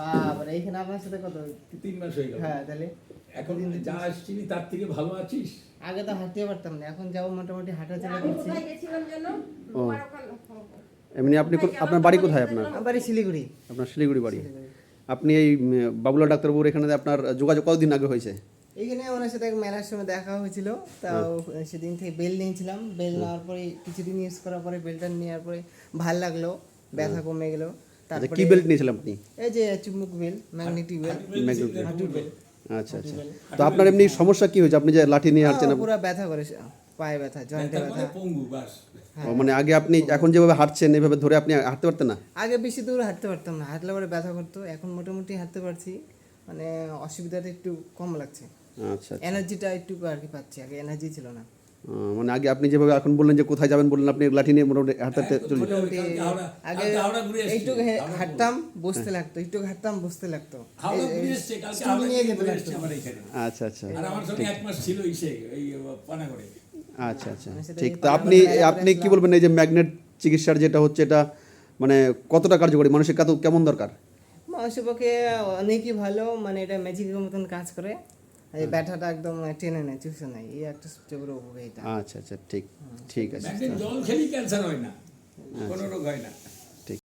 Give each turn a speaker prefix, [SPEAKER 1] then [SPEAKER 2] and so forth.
[SPEAKER 1] বাবারে এইখানে আপনার সাথে কত?
[SPEAKER 2] তিন মাস হয়ে গেল।
[SPEAKER 1] হ্যাঁ তাহলে
[SPEAKER 2] এখন যা আসছিনি তার থেকে ভালো আছিস?
[SPEAKER 1] আগে তো হাঁটতে পারতাম না এখন যাও মোটামুটি হাঁটা চলা করছি।
[SPEAKER 3] ও। এমনি আপনি আপনার বাড়ি কোথায় আপনার?
[SPEAKER 1] আমার বাড়ি শিলিগুড়ি।
[SPEAKER 3] আপনার শিলিগুড়ি বাড়ি। আপনি এই বাবুলা ডাক্তারবাবুর এখানে আপনার যোগাযোগ কতদিন আগে হয়েছে?
[SPEAKER 1] এইখানে ওনার সাথে এক মেলার সময় দেখা হয়েছিল তাও সেদিন থেকে বেল নিয়েছিলাম। বেল নেওয়ার পরে কিছুদিন ইউজ করার পরে বেলটা নেওয়ার পরে ভালো লাগল ব্যথা কমে গেল। তারপরে
[SPEAKER 3] কি বেল্ট নিয়েছিলেন আপনি?
[SPEAKER 1] এই যে চুমুক বেল ম্যাগনেটিক বেল
[SPEAKER 3] ম্যাগনেটিক
[SPEAKER 1] হাঁটুর বেল
[SPEAKER 3] আচ্ছা আচ্ছা। তো আপনার এমনি সমস্যা কি হয়েছে? আপনি যে লাঠি নিয়ে হাঁটছেন
[SPEAKER 1] পুরো ব্যথা করে পায়ে ব্যথা জয়েন্টে
[SPEAKER 2] মানে
[SPEAKER 1] ব্যথা।
[SPEAKER 2] পঙ্গু বাস।
[SPEAKER 3] মানে আগে আপনি এখন যেভাবে হাঁটছেন এভাবে ধরে আপনি হাঁটতে পারতেন না?
[SPEAKER 1] আগে বেশি দূর হাঁটতে পারতাম না হাঁটলে পরে ব্যথা করতো এখন মোটামুটি হাঁটতে পারছি মানে অসুবিধাটা একটু কম লাগছে।
[SPEAKER 3] আচ্ছা আচ্ছা।
[SPEAKER 1] এনার্জিটা একটু আর কি পাচ্ছি আগে এনার্জি ছিল না।
[SPEAKER 3] মানে আগে আপনি যেভাবে এখন বললেন যে কোথায় যাবেন বললেন আপনি লাঠি নিয়ে মোটামুটি হাঁটতে চলে
[SPEAKER 1] আগে। একটু হাঁটতাম বসতে লাগতো একটু হাঁটতাম বসতে লাগতো।
[SPEAKER 3] আচ্ছা আচ্ছা।
[SPEAKER 2] আর আমার সঙ্গে এক মাস ছিল ইসে এই পানাগড়ে।
[SPEAKER 3] আচ্ছা আচ্ছা। ঠিক। তো আপনি আপনি কি বলবেন এই যে ম্যাগনেট চিকিৎসার যেটা হচ্ছে এটা মানে কতটা কার্যকরী? মানুষের কত কেমন দরকার?
[SPEAKER 1] মানুষের পক্ষে অনেকই ভালো মানে এটা ম্যাজিকের মতন কাজ করে। এই ব্যাটাটা একদম টেনে নেয় চুষে নেয়। এই একটা সবচেয়ে বড় উপকারিতা।
[SPEAKER 3] আচ্ছা আচ্ছা ঠিক ঠিক আছে।
[SPEAKER 2] জল খেলি ক্যান্সার হয় না। কোনো রোগ হয় না।